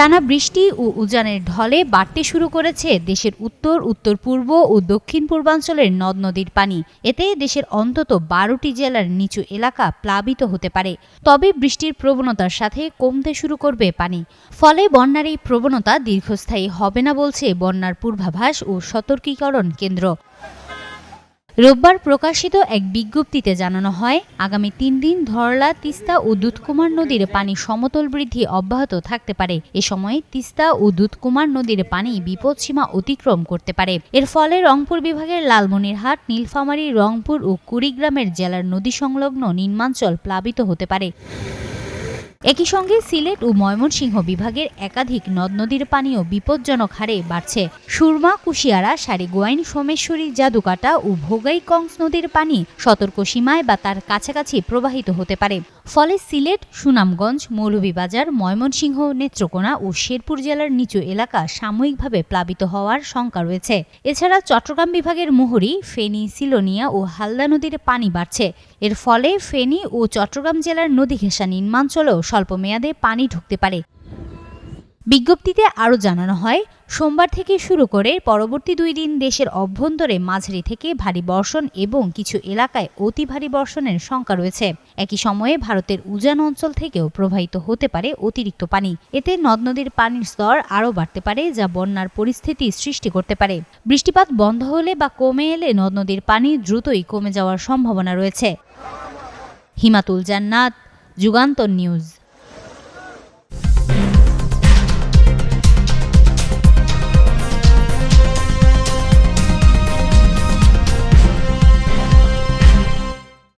টানা বৃষ্টি ও উজানের ঢলে বাড়তে শুরু করেছে দেশের উত্তর উত্তর পূর্ব ও দক্ষিণ পূর্বাঞ্চলের নদ নদীর পানি। এতে দেশের অন্তত বারোটি জেলার নিচু এলাকা প্লাবিত হতে পারে। তবে বৃষ্টির প্রবণতার সাথে কমতে শুরু করবে পানি। ফলে বন্যার এই প্রবণতা দীর্ঘস্থায়ী হবে না বলছে বন্যার পূর্বাভাস ও সতর্কীকরণ কেন্দ্র। রোববার প্রকাশিত এক বিজ্ঞপ্তিতে জানানো হয়, আগামী তিন দিন ধরলা, তিস্তা ও দুধকুমার নদীর পানি সমতল বৃদ্ধি অব্যাহত থাকতে পারে। এ সময় তিস্তা ও দুধকুমার নদীর পানি বিপদসীমা অতিক্রম করতে পারে। এর ফলে রংপুর বিভাগের লালমনিরহাট, নীলফামারী, রংপুর ও কুড়িগ্রামের জেলার নদী সংলগ্ন নিম্নাঞ্চল প্লাবিত হতে পারে। একই সঙ্গে সিলেট ও ময়মনসিংহ বিভাগের একাধিক নদ নদীর পানিও বিপজ্জনক হারে বাড়ছে। সুরমা, কুশিয়ারা, সারিগোয়াইন, সোমেশ্বরী, জাদুকাটা ও ভোগাইকংস নদীর পানি সতর্ক সীমায় বা তার কাছাকাছি প্রবাহিত হতে পারে। ফলে সিলেট, সুনামগঞ্জ, মৌলভীবাজার, ময়মনসিংহ, নেত্রকোনা ও শেরপুর জেলার নিচু এলাকা সাময়িকভাবে প্লাবিত হওয়ার শঙ্কা রয়েছে। এছাড়া চট্টগ্রাম বিভাগের মুহুরী, ফেনী, সিলোনিয়া ও হালদা নদীর পানি বাড়ছে। এর ফলে ফেনী ও চট্টগ্রাম জেলার নদী ঘেঁষা নিম্নাঞ্চলেও স্বল্প মেয়াদে পানি ঢুকতে পারে। বিজ্ঞপ্তিতে আরও জানানো হয়, সোমবার থেকে শুরু করে পরবর্তী দুই দিন দেশের অভ্যন্তরে মাঝারি থেকে ভারী বর্ষণ এবং কিছু এলাকায় অতি ভারী বর্ষণের শঙ্কা রয়েছে। একই সময়ে ভারতের উজান অঞ্চল থেকেও প্রবাহিত হতে পারে অতিরিক্ত পানি। এতে নদ নদীর পানির স্তর আরও বাড়তে পারে, যা বন্যার পরিস্থিতি সৃষ্টি করতে পারে। বৃষ্টিপাত বন্ধ হলে বা কমে এলে নদ নদীর পানি দ্রুতই কমে যাওয়ার সম্ভাবনা রয়েছে। হিমাতুল জান্নাত, যুগান্তর নিউজ।